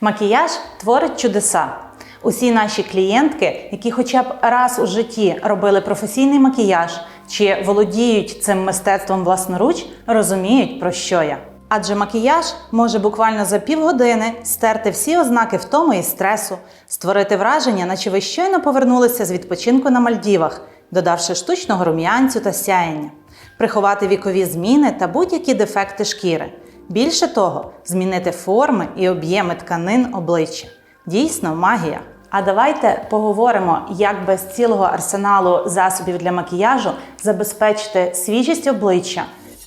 Макіяж творить чудеса. Усі наші клієнтки, які хоча б раз у житті робили професійний макіяж чи володіють цим мистецтвом власноруч, розуміють, про що я. Адже макіяж може буквально за півгодини стерти всі ознаки втоми і стресу, створити враження, наче ви щойно повернулися з відпочинку на Мальдівах, додавши штучного рум'янцю та сяєння, приховати вікові зміни та будь-які дефекти шкіри. Більше того, змінити форми і об'єми тканин обличчя. Дійсно, магія. А давайте поговоримо, як без цілого арсеналу засобів для макіяжу забезпечити свіжість обличчя,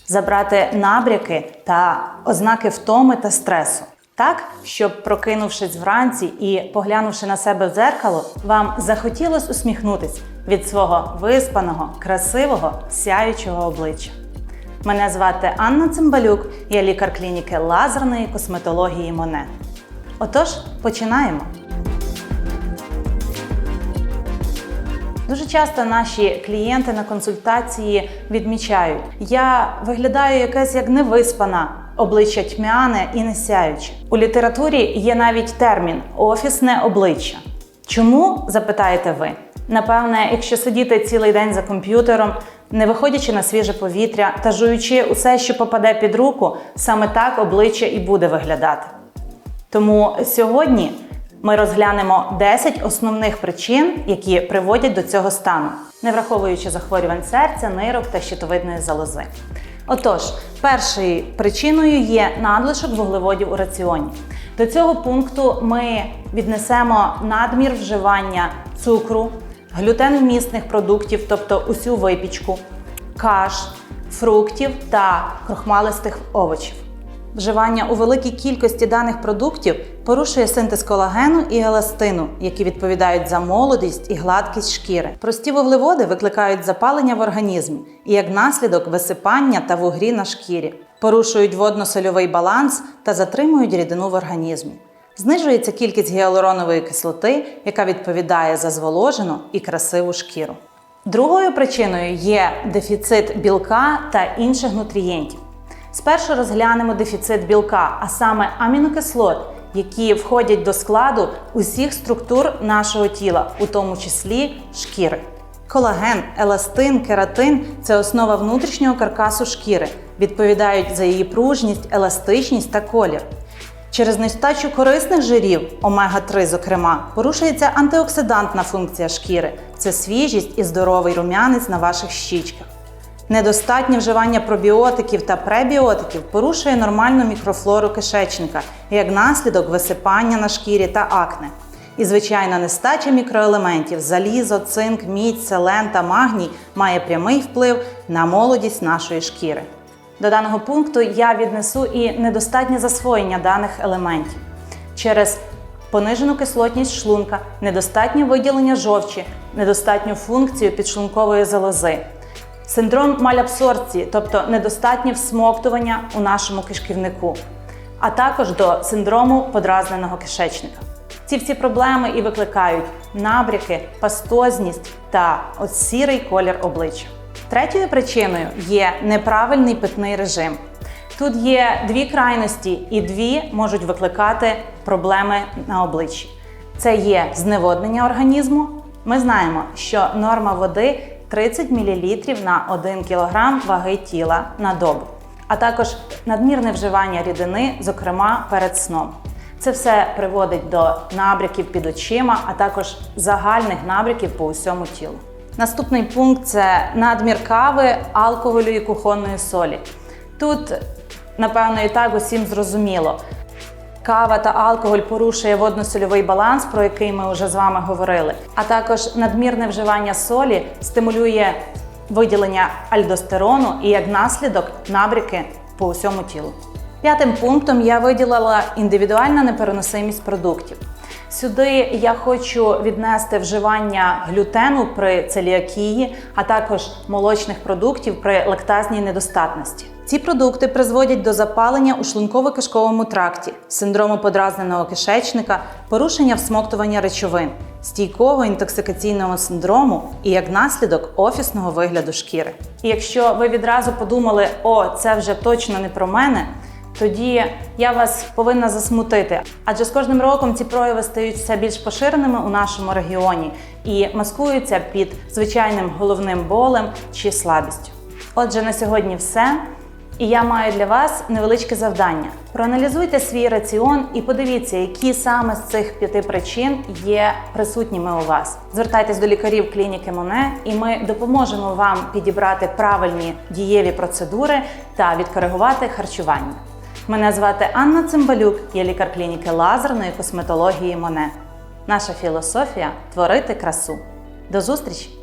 забрати набряки та ознаки втоми та стресу. Так, щоб прокинувшись вранці і поглянувши на себе в дзеркало, вам захотілося усміхнутись від свого виспаного, красивого, сяючого обличчя. Мене звати Анна Цимбалюк, я лікар клініки лазерної косметології Моне. Отож, починаємо. Дуже часто наші клієнти на консультації відмічають: я виглядаю якась як невиспана, обличчя тьмяне і не сяюче. У літературі є навіть термін офісне обличчя. Чому запитаєте ви? Напевне, якщо сидіти цілий день за комп'ютером, не виходячи на свіже повітря та жуючи усе, що попаде під руку, саме так обличчя і буде виглядати. Тому сьогодні ми розглянемо 10 основних причин, які приводять до цього стану, не враховуючи захворювань серця, нирок та щитовидної залози. Отож, першою причиною є надлишок вуглеводів у раціоні. До цього пункту ми віднесемо надмір вживання цукру, глютеновмісних продуктів, тобто усю випічку, каш, фруктів та крохмалистих овочів. Вживання у великій кількості даних продуктів порушує синтез колагену і еластину, які відповідають за молодість і гладкість шкіри. Прості вуглеводи викликають запалення в організмі і як наслідок висипання та вугрі на шкірі, порушують водно-сольовий баланс та затримують рідину в організмі. Знижується кількість гіалуронової кислоти, яка відповідає за зволожену і красиву шкіру. Другою причиною є дефіцит білка та інших нутрієнтів. Спершу розглянемо дефіцит білка, а саме амінокислот, які входять до складу усіх структур нашого тіла, у тому числі шкіри. Колаген, еластин, кератин це основа внутрішнього каркасу шкіри, відповідають за її пружність, еластичність та колір. Через нестачу корисних жирів, омега-3, зокрема, порушується антиоксидантна функція шкіри це свіжість і здоровий рум'янець на ваших щічках. Недостатнє вживання пробіотиків та пребіотиків порушує нормальну мікрофлору кишечника як наслідок висипання на шкірі та акне. І, звичайно, нестача мікроелементів залізо, цинк, мідь, селен та магній має прямий вплив на молодість нашої шкіри. До даного пункту я віднесу і недостатнє засвоєння даних елементів через понижену кислотність шлунка, недостатнє виділення жовчі, недостатню функцію підшлункової залози. Синдром малябсорбції, тобто недостатнє всмоктування у нашому кишківнику, а також до синдрому подразненого кишечника. Ці всі проблеми і викликають набряки, пастозність та от сірий колір обличчя. Третьою причиною є неправильний питний режим. Тут є дві крайності, і дві можуть викликати проблеми на обличчі. Це є зневоднення організму. Ми знаємо, що норма води 30 мл на 1 кг ваги тіла на добу, а також надмірне вживання рідини, зокрема перед сном. Це все приводить до набряків під очима, а також загальних набряків по усьому тілу. Наступний пункт це надмір кави, алкоголю і кухонної солі. Тут, напевно, і так усім зрозуміло. Кава та алкоголь порушує водно-сольовий баланс, про який ми вже з вами говорили. А також надмірне вживання солі стимулює виділення альдостерону і як наслідок набряки по усьому тілу. П'ятим пунктом я виділила індивідуальна непереносимість продуктів. Сюди я хочу віднести вживання глютену при целіакії, а також молочних продуктів при лактазній недостатності. Ці продукти призводять до запалення у шлунково-кишковому тракті, синдрому подразненого кишечника, порушення всмоктування речовин, стійкого інтоксикаційного синдрому і як наслідок офісного вигляду шкіри. І якщо ви відразу подумали, о, це вже точно не про мене, тоді я вас повинна засмутити. Адже з кожним роком ці прояви стають все більш поширеними у нашому регіоні і маскуються під звичайним головним болем чи слабістю. Отже, на сьогодні все. І я маю для вас невеличке завдання. Проаналізуйте свій раціон і подивіться, які саме з цих п'яти причин є присутніми у вас. Звертайтесь до лікарів клініки Моне, і ми допоможемо вам підібрати правильні дієві процедури та відкоригувати харчування. Мене звати Анна Цимбалюк, я лікар клініки лазерної косметології Моне. Наша філософія творити красу. До зустрічі!